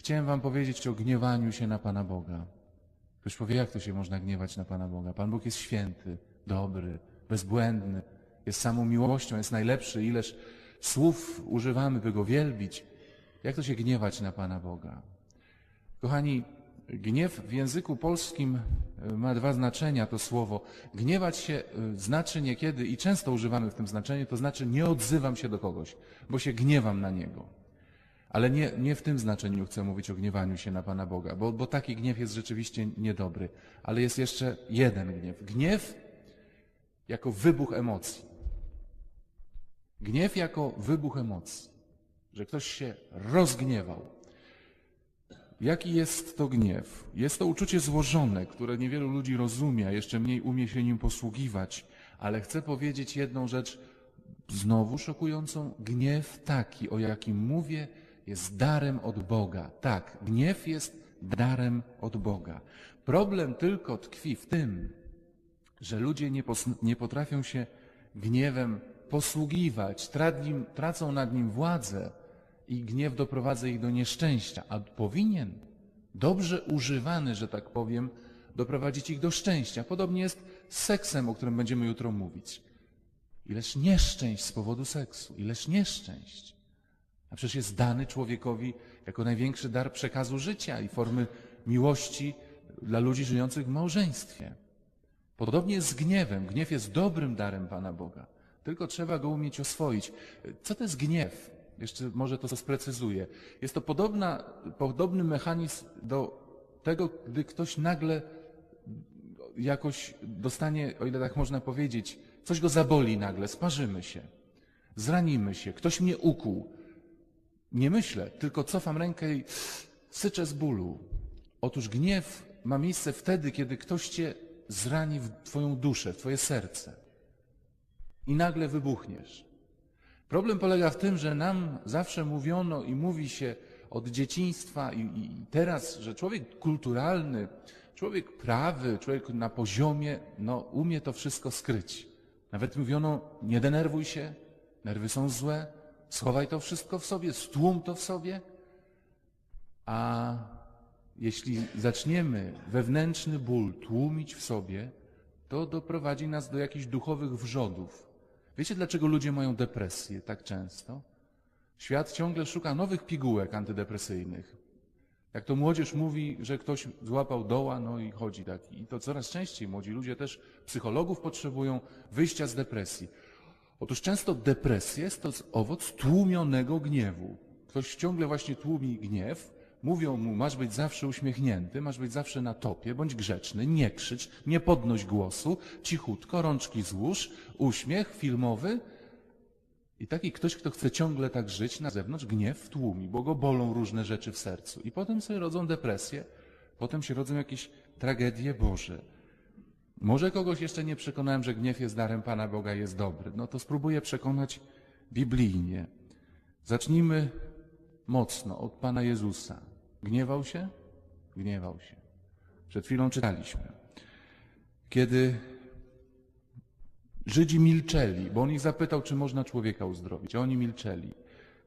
Chciałem wam powiedzieć o gniewaniu się na Pana Boga. Ktoś powie, jak to się można gniewać na Pana Boga? Pan Bóg jest święty, dobry, bezbłędny, jest samą miłością, jest najlepszy. Ileż słów używamy, by Go wielbić. Jak to się gniewać na Pana Boga? Kochani, gniew w języku polskim e, ma dwa znaczenia, to słowo. Gniewać się e, znaczy niekiedy, i często używamy w tym znaczeniu, to znaczy nie odzywam się do kogoś, bo się gniewam na niego. Ale nie, nie w tym znaczeniu chcę mówić o gniewaniu się na Pana Boga, bo, bo taki gniew jest rzeczywiście niedobry. Ale jest jeszcze jeden gniew. Gniew jako wybuch emocji. Gniew jako wybuch emocji. Że ktoś się rozgniewał. Jaki jest to gniew? Jest to uczucie złożone, które niewielu ludzi rozumie, a jeszcze mniej umie się nim posługiwać. Ale chcę powiedzieć jedną rzecz znowu szokującą. Gniew taki, o jakim mówię, jest darem od Boga. Tak, gniew jest darem od Boga. Problem tylko tkwi w tym, że ludzie nie, nie potrafią się gniewem posługiwać, tracą nad nim władzę i gniew doprowadza ich do nieszczęścia, a powinien, dobrze używany, że tak powiem, doprowadzić ich do szczęścia. Podobnie jest z seksem, o którym będziemy jutro mówić. Ileż nieszczęść z powodu seksu, ileż nieszczęść. A przecież jest dany człowiekowi jako największy dar przekazu życia i formy miłości dla ludzi żyjących w małżeństwie. Podobnie jest z gniewem. Gniew jest dobrym darem Pana Boga. Tylko trzeba go umieć oswoić. Co to jest gniew? Jeszcze może to sprecyzuję. Jest to podobna, podobny mechanizm do tego, gdy ktoś nagle jakoś dostanie, o ile tak można powiedzieć, coś go zaboli nagle, sparzymy się, zranimy się, ktoś mnie ukuł. Nie myślę, tylko cofam rękę i syczę z bólu. Otóż gniew ma miejsce wtedy, kiedy ktoś cię zrani w twoją duszę, w twoje serce. I nagle wybuchniesz. Problem polega w tym, że nam zawsze mówiono i mówi się od dzieciństwa i, i teraz, że człowiek kulturalny, człowiek prawy, człowiek na poziomie, no umie to wszystko skryć. Nawet mówiono, nie denerwuj się, nerwy są złe, schowaj to wszystko w sobie, stłum to w sobie. A jeśli zaczniemy wewnętrzny ból tłumić w sobie, to doprowadzi nas do jakichś duchowych wrzodów. Wiecie, dlaczego ludzie mają depresję tak często? Świat ciągle szuka nowych pigułek antydepresyjnych. Jak to młodzież mówi, że ktoś złapał doła, no i chodzi tak. I to coraz częściej młodzi ludzie też psychologów potrzebują wyjścia z depresji. Otóż często depresja jest to owoc tłumionego gniewu. Ktoś ciągle właśnie tłumi gniew, mówią mu, masz być zawsze uśmiechnięty, masz być zawsze na topie, bądź grzeczny, nie krzycz, nie podnoś głosu, cichutko, rączki złóż, uśmiech filmowy. I taki ktoś, kto chce ciągle tak żyć na zewnątrz, gniew tłumi, bo go bolą różne rzeczy w sercu. I potem sobie rodzą depresje, potem się rodzą jakieś tragedie Boże. Może kogoś jeszcze nie przekonałem, że gniew jest darem Pana Boga, jest dobry. No to spróbuję przekonać biblijnie. Zacznijmy mocno od Pana Jezusa. Gniewał się? Gniewał się. Przed chwilą czytaliśmy. Kiedy Żydzi milczeli, bo on ich zapytał, czy można człowieka uzdrowić, oni milczeli.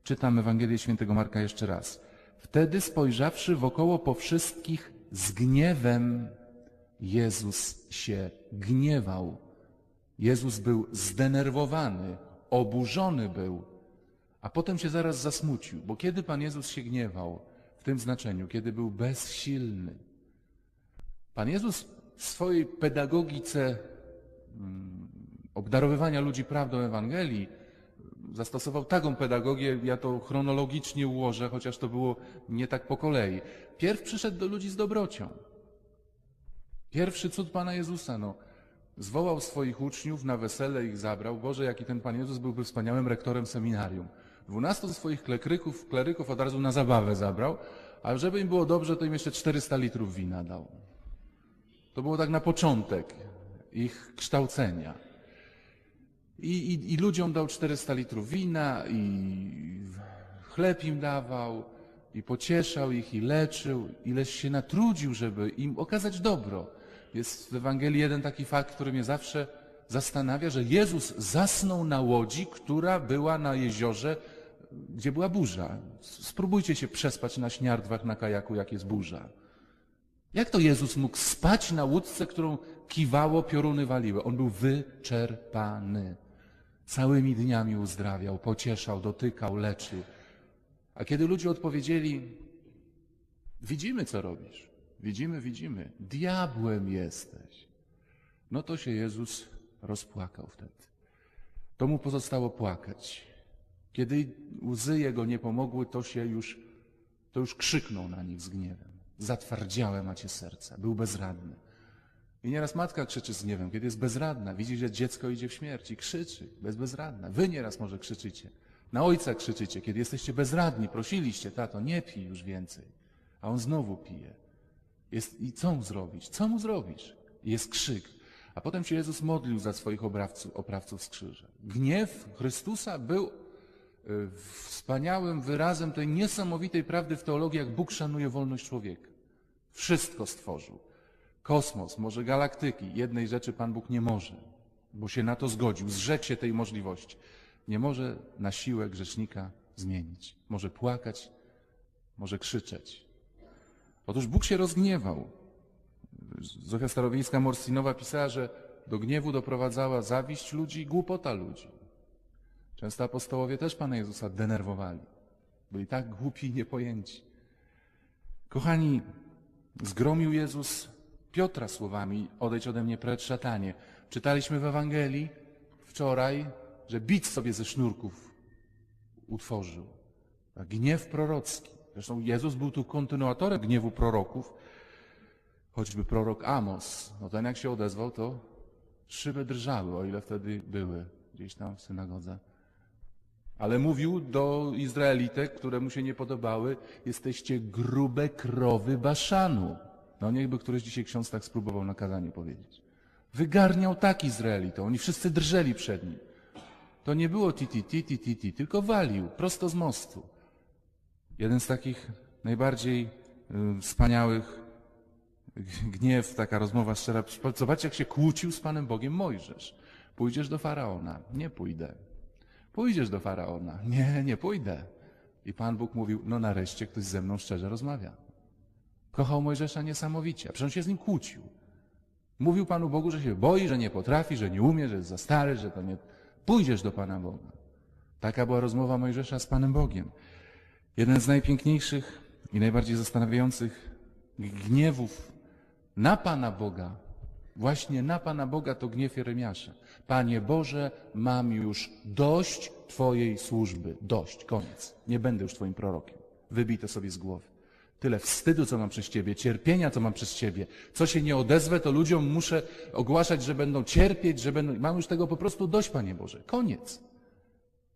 Czytam Ewangelię Świętego Marka jeszcze raz. Wtedy spojrzawszy wokoło po wszystkich z gniewem, Jezus się gniewał. Jezus był zdenerwowany, oburzony był, a potem się zaraz zasmucił, bo kiedy Pan Jezus się gniewał, w tym znaczeniu, kiedy był bezsilny, Pan Jezus w swojej pedagogice mm, obdarowywania ludzi prawdą Ewangelii zastosował taką pedagogię, ja to chronologicznie ułożę, chociaż to było nie tak po kolei. Pierw przyszedł do ludzi z dobrocią. Pierwszy cud Pana Jezusa, no. Zwołał swoich uczniów na wesele, ich zabrał. Boże, jaki ten Pan Jezus byłby wspaniałym rektorem seminarium. Dwunastu swoich kleryków, kleryków od razu na zabawę zabrał, a żeby im było dobrze, to im jeszcze 400 litrów wina dał. To było tak na początek ich kształcenia. I, i, I ludziom dał 400 litrów wina, i chleb im dawał, i pocieszał ich, i leczył, ileś się natrudził, żeby im okazać dobro. Jest w Ewangelii jeden taki fakt, który mnie zawsze zastanawia, że Jezus zasnął na łodzi, która była na jeziorze gdzie była burza. Spróbujcie się przespać na śniardwach na kajaku, jak jest burza. Jak to Jezus mógł spać na łódce, którą kiwało, pioruny waliły? On był wyczerpany. Całymi dniami uzdrawiał, pocieszał, dotykał, leczył. A kiedy ludzie odpowiedzieli, widzimy, co robisz. Widzimy, widzimy. Diabłem jesteś. No to się Jezus rozpłakał wtedy. To mu pozostało płakać. Kiedy łzy jego nie pomogły, to się już, to już krzyknął na nich z gniewem. Zatwardziałe macie serca. Był bezradny. I nieraz matka krzyczy z gniewem, kiedy jest bezradna, widzi, że dziecko idzie w śmierć i krzyczy, bez bezradna. Wy nieraz może krzyczycie. Na ojca krzyczycie, kiedy jesteście bezradni, prosiliście, tato, nie pij już więcej. A on znowu pije. Jest, I co mu zrobić? Co mu zrobisz? Jest krzyk. A potem się Jezus modlił za swoich oprawców, oprawców z krzyża. Gniew Chrystusa był y, wspaniałym wyrazem tej niesamowitej prawdy w teologii, jak Bóg szanuje wolność człowieka. Wszystko stworzył. Kosmos, może galaktyki. Jednej rzeczy Pan Bóg nie może, bo się na to zgodził, zrzekł się tej możliwości. Nie może na siłę grzesznika zmienić. Może płakać, może krzyczeć. Otóż Bóg się rozgniewał. Zofia Starowiejska-Morsinowa pisała, że do gniewu doprowadzała zawiść ludzi i głupota ludzi. Często apostołowie też Pana Jezusa denerwowali. Byli tak głupi i niepojęci. Kochani, zgromił Jezus Piotra słowami odejdź ode mnie precz szatanie. Czytaliśmy w Ewangelii wczoraj, że bić sobie ze sznurków utworzył. Gniew prorocki. Zresztą Jezus był tu kontynuatorem gniewu proroków, choćby prorok Amos. No ten jak się odezwał, to szyby drżały, o ile wtedy były gdzieś tam w synagodze. Ale mówił do Izraelitek, które mu się nie podobały, jesteście grube krowy Baszanu. No niechby któryś dzisiaj ksiądz tak spróbował na kazaniu powiedzieć. Wygarniał tak Izraelitom, oni wszyscy drżeli przed nim. To nie było ti ti ti ti ti, ti tylko walił prosto z mostu. Jeden z takich najbardziej y, wspaniałych gniew, taka rozmowa szczera. Zobaczcie, jak się kłócił z Panem Bogiem Mojżesz. Pójdziesz do Faraona. Nie pójdę. Pójdziesz do Faraona. Nie, nie pójdę. I Pan Bóg mówił, no nareszcie ktoś ze mną szczerze rozmawia. Kochał Mojżesza niesamowicie, a przecież się z nim kłócił. Mówił Panu Bogu, że się boi, że nie potrafi, że nie umie, że jest za stary, że to nie... Pójdziesz do Pana Boga. Taka była rozmowa Mojżesza z Panem Bogiem. Jeden z najpiękniejszych i najbardziej zastanawiających gniewów na Pana Boga, właśnie na Pana Boga to gniew Jeremiasza. Panie Boże, mam już dość Twojej służby. Dość, koniec. Nie będę już Twoim prorokiem. Wybij to sobie z głowy. Tyle wstydu, co mam przez Ciebie, cierpienia, co mam przez Ciebie. Co się nie odezwę, to ludziom muszę ogłaszać, że będą cierpieć, że będą... Mam już tego po prostu dość, Panie Boże. Koniec.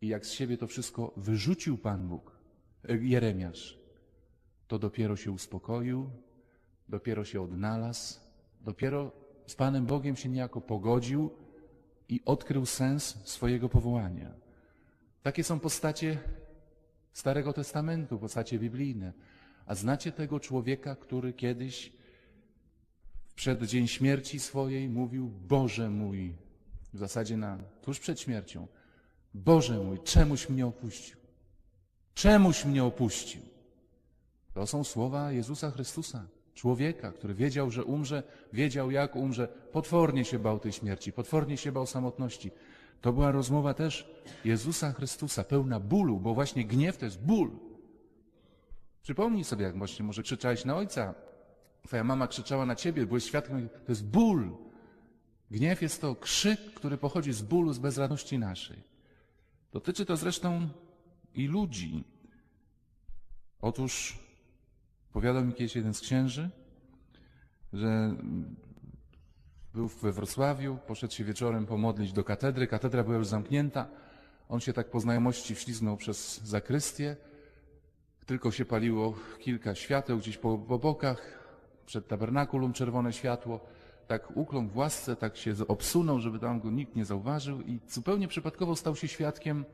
I jak z siebie to wszystko wyrzucił Pan Bóg, Jeremiasz, to dopiero się uspokoił, dopiero się odnalazł, dopiero z Panem Bogiem się niejako pogodził i odkrył sens swojego powołania. Takie są postacie Starego Testamentu, postacie biblijne. A znacie tego człowieka, który kiedyś w przeddzień śmierci swojej mówił, Boże mój, w zasadzie na, tuż przed śmiercią, Boże mój, czemuś mnie opuścił? Czemuś mnie opuścił? To są słowa Jezusa Chrystusa, człowieka, który wiedział, że umrze, wiedział jak umrze, potwornie się bał tej śmierci, potwornie się bał samotności. To była rozmowa też Jezusa Chrystusa, pełna bólu, bo właśnie gniew to jest ból. Przypomnij sobie, jak właśnie może krzyczałeś na ojca, twoja mama krzyczała na ciebie, byłeś świadkiem, to jest ból. Gniew jest to krzyk, który pochodzi z bólu, z bezradności naszej. Dotyczy to zresztą i ludzi. Otóż powiadał mi kiedyś jeden z księży, że był we Wrocławiu, poszedł się wieczorem pomodlić do katedry. Katedra była już zamknięta. On się tak po znajomości wślizgnął przez zakrystię. Tylko się paliło kilka świateł gdzieś po, po bokach. Przed tabernakulum czerwone światło. Tak ukląkł w łasce, tak się obsunął, żeby tam go nikt nie zauważył i zupełnie przypadkowo stał się świadkiem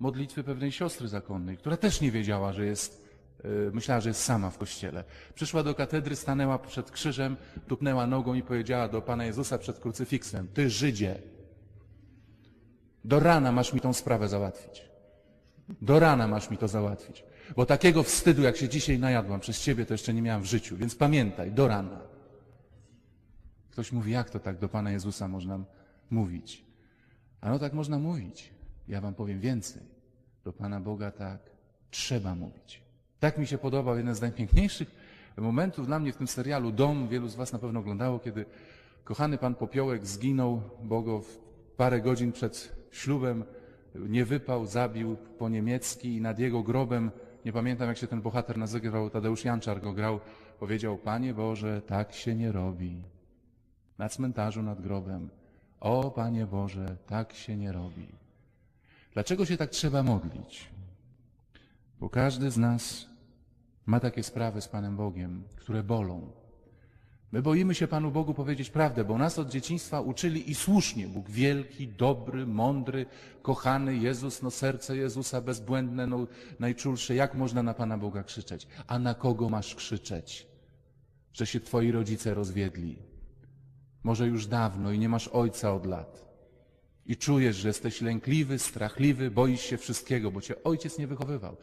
modlitwy pewnej siostry zakonnej, która też nie wiedziała, że jest Yy, Myślała, że jest sama w kościele. Przyszła do katedry, stanęła przed krzyżem, tupnęła nogą i powiedziała do Pana Jezusa przed krucyfiksem: Ty Żydzie, do rana masz mi tą sprawę załatwić. Do rana masz mi to załatwić. Bo takiego wstydu, jak się dzisiaj najadłam przez ciebie, to jeszcze nie miałam w życiu. Więc pamiętaj, do rana. Ktoś mówi, jak to tak do Pana Jezusa można mówić? A no tak można mówić. Ja wam powiem więcej. Do Pana Boga tak trzeba mówić. Tak mi się podobał jeden z najpiękniejszych momentów dla mnie w tym serialu Dom. Wielu z was na pewno oglądało, kiedy kochany Pan Popiołek zginął, bo go w parę godzin przed ślubem nie wypał, zabił po niemiecki i nad jego grobem, nie pamiętam jak się ten bohater nazywał, Tadeusz Janczar go grał, powiedział, Panie Boże, tak się nie robi. Na cmentarzu nad grobem. O Panie Boże, tak się nie robi. Dlaczego się tak trzeba modlić? Bo każdy z nas ma takie sprawy z Panem Bogiem, które bolą. My boimy się Panu Bogu powiedzieć prawdę, bo nas od dzieciństwa uczyli i słusznie. Bóg wielki, dobry, mądry, kochany, Jezus, no serce Jezusa bezbłędne, no najczulsze. Jak można na Pana Boga krzyczeć? A na kogo masz krzyczeć? Że się twoi rodzice rozwiedli. Może już dawno i nie masz ojca od lat. I czujesz, że jesteś lękliwy, strachliwy, boisz się wszystkiego, bo cię ojciec nie wychowywał.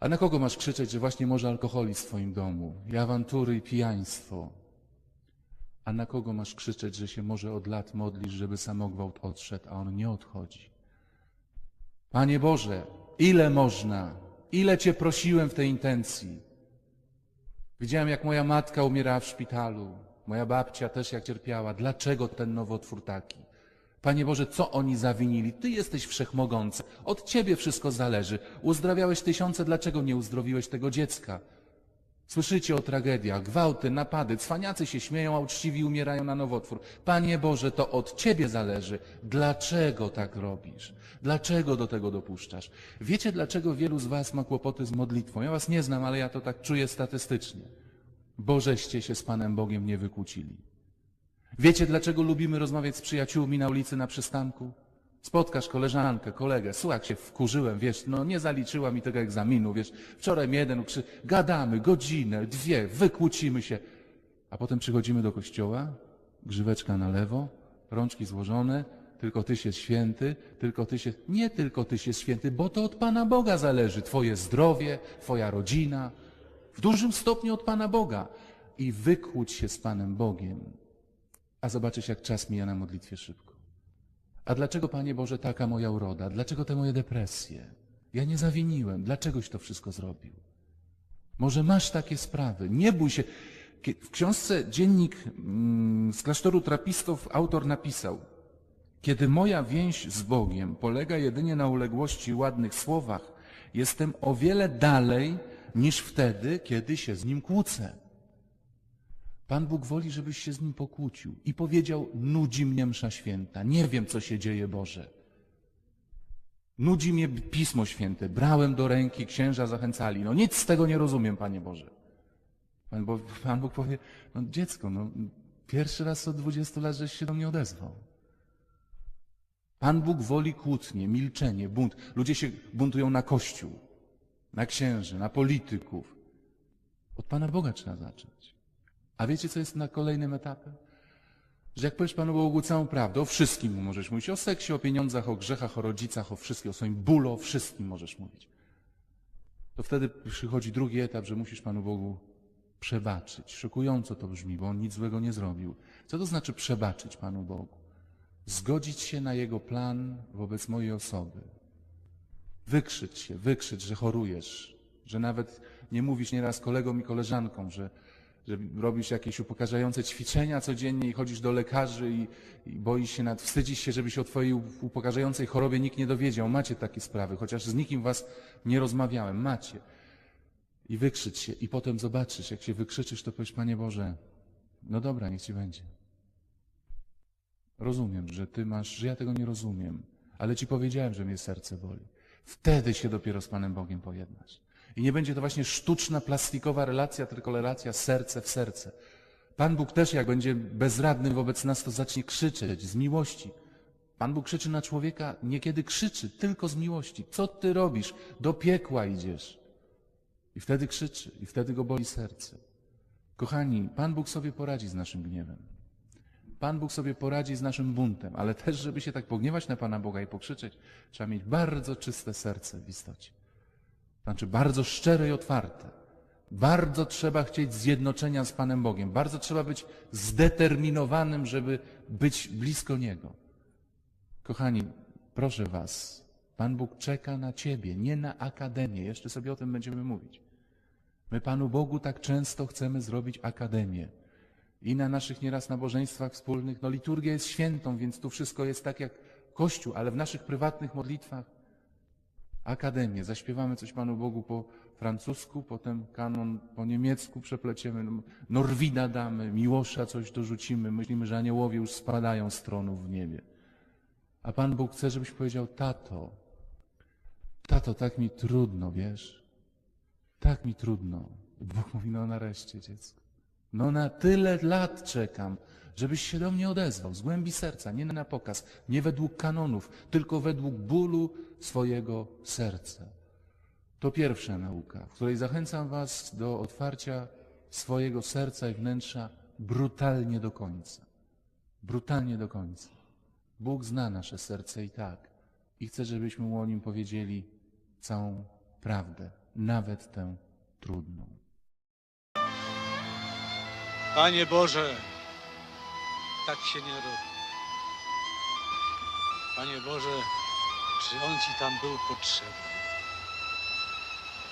A na kogo masz krzyczeć, że właśnie może alkoholizm w twoim domu, i awantury, i pijaństwo? A na kogo masz krzyczeć, że się może od lat modlisz, żeby samogwałt odszedł, a on nie odchodzi? Panie Boże, ile można? Ile Cię prosiłem w tej intencji? Widziałem, jak moja matka umierała w szpitalu, moja babcia też jak cierpiała. Dlaczego ten nowotwór taki? Panie Boże, co oni zawinili? Ty jesteś wszechmogący. Od Ciebie wszystko zależy. Uzdrawiałeś tysiące, dlaczego nie uzdrowiłeś tego dziecka? Słyszycie o tragediach, gwałty, napady, cwaniacy się śmieją, a uczciwi umierają na nowotwór. Panie Boże, to od Ciebie zależy. Dlaczego tak robisz? Dlaczego do tego dopuszczasz? Wiecie, dlaczego wielu z Was ma kłopoty z modlitwą? Ja Was nie znam, ale ja to tak czuję statystycznie. Bożeście się z Panem Bogiem nie wykłócili. Wiecie, dlaczego lubimy rozmawiać z przyjaciółmi na ulicy, na przystanku? Spotkasz koleżankę, kolegę, słuchaj, się wkurzyłem, wiesz, no nie zaliczyła mi tego egzaminu, wiesz, wczoraj jeden ukrzy... gadamy godzinę, dwie, wykłócimy się, a potem przychodzimy do kościoła, grzyweczka na lewo, rączki złożone, tylko Tyś jest święty, tylko Tyś jest... Nie tylko Tyś jest święty, bo to od Pana Boga zależy, Twoje zdrowie, Twoja rodzina, w dużym stopniu od Pana Boga. I wykłóć się z Panem Bogiem, a zobaczysz, jak czas mija na modlitwie szybko. A dlaczego, Panie Boże, taka moja uroda? Dlaczego te moje depresje? Ja nie zawiniłem. Dlaczegoś to wszystko zrobił? Może masz takie sprawy. Nie bój się. W książce Dziennik mm, z klasztoru trapistów autor napisał Kiedy moja więź z Bogiem polega jedynie na uległości ładnych słowach, jestem o wiele dalej niż wtedy, kiedy się z Nim kłócę. Pan Bóg woli, żebyś się z nim pokłócił i powiedział: Nudzi mnie msza święta, nie wiem, co się dzieje, Boże. Nudzi mnie pismo święte, brałem do ręki, księża zachęcali. No nic z tego nie rozumiem, Panie Boże. Pan, Bo, Pan Bóg powie: No dziecko, no, pierwszy raz od 20 lat, żeś się do mnie odezwał. Pan Bóg woli kłótnie, milczenie, bunt. Ludzie się buntują na Kościół, na księży, na polityków. Od Pana Boga trzeba zacząć. A wiecie, co jest na kolejnym etapie? Że jak powiesz Panu Bogu całą prawdę, o wszystkim mu możesz mówić, o seksie, o pieniądzach, o grzechach, o rodzicach, o wszystkim, o swoim bólu, o wszystkim możesz mówić. To wtedy przychodzi drugi etap, że musisz Panu Bogu przebaczyć. Szokująco to brzmi, bo On nic złego nie zrobił. Co to znaczy przebaczyć Panu Bogu? Zgodzić się na Jego plan wobec mojej osoby. Wykrzycz się, wykrzycz, że chorujesz, że nawet nie mówisz nieraz kolegom i koleżankom, że, że robisz jakieś upokarzające ćwiczenia codziennie i chodzisz do lekarzy i, i boisz się, nad, wstydzisz się, żeby się o twojej upokarzającej chorobie nikt nie dowiedział. Macie takie sprawy, chociaż z nikim was nie rozmawiałem. Macie. I wykrzycz się i potem zobaczysz, jak się wykrzyczysz, to powiesz, Panie Boże, no dobra, niech Ci będzie. Rozumiem, że Ty masz, że ja tego nie rozumiem, ale Ci powiedziałem, że mnie serce boli. Wtedy się dopiero z Panem Bogiem pojednasz. I nie będzie to właśnie sztuczna, plastikowa relacja, tylko relacja serce w serce. Pan Bóg też, jak będzie bezradny wobec nas, to zacznie krzyczeć z miłości. Pan Bóg krzyczy na człowieka, niekiedy krzyczy, tylko z miłości. Co ty robisz? Do piekła idziesz. I wtedy krzyczy, i wtedy go boli serce. Kochani, Pan Bóg sobie poradzi z naszym gniewem. Pan Bóg sobie poradzi z naszym buntem, ale też, żeby się tak pogniewać na Pana Boga i pokrzyczeć, trzeba mieć bardzo czyste serce w istocie. Znaczy bardzo szczere i otwarte. Bardzo trzeba chcieć zjednoczenia z Panem Bogiem. Bardzo trzeba być zdeterminowanym, żeby być blisko Niego. Kochani, proszę Was, Pan Bóg czeka na Ciebie, nie na akademię. Jeszcze sobie o tym będziemy mówić. My Panu Bogu tak często chcemy zrobić akademię. I na naszych nieraz nabożeństwach wspólnych, no liturgia jest świętą, więc tu wszystko jest tak jak Kościół, ale w naszych prywatnych modlitwach akademię. Zaśpiewamy coś Panu Bogu po francusku, potem kanon po niemiecku przepleciemy, no, Norwida damy, Miłosza coś dorzucimy, myślimy, że aniołowie już spadają z w niebie. A Pan Bóg chce, żebyś powiedział, tato, tato, tak mi trudno, wiesz? Tak mi trudno. Bóg mówi, no nareszcie, dziecko. No na tyle lat czekam, żebyś się do mnie odezwał z głębi serca, nie na pokaz, nie według kanonów, tylko według bólu swojego serca. To pierwsza nauka, w której zachęcam Was do otwarcia swojego serca i wnętrza brutalnie do końca. Brutalnie do końca. Bóg zna nasze serce i tak. I chce, żebyśmy mu o nim powiedzieli całą prawdę, nawet tę trudną. Panie Boże, tak się nie robi. Panie Boże, czy On Ci tam był potrzebny?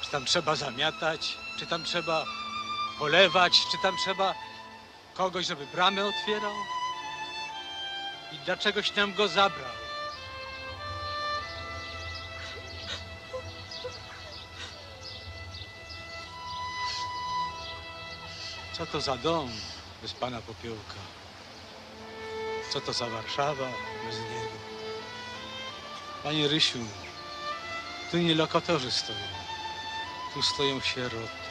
Czy tam trzeba zamiatać? Czy tam trzeba polewać? Czy tam trzeba kogoś, żeby bramę otwierał? I dlaczegoś nam go zabrał? Co to za dom bez Pana Popiołka? Co to za Warszawa bez niego? Panie Rysiu, tu nie lokatorzy stoją, tu stoją sieroty.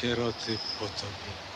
Sieroty po Tobie.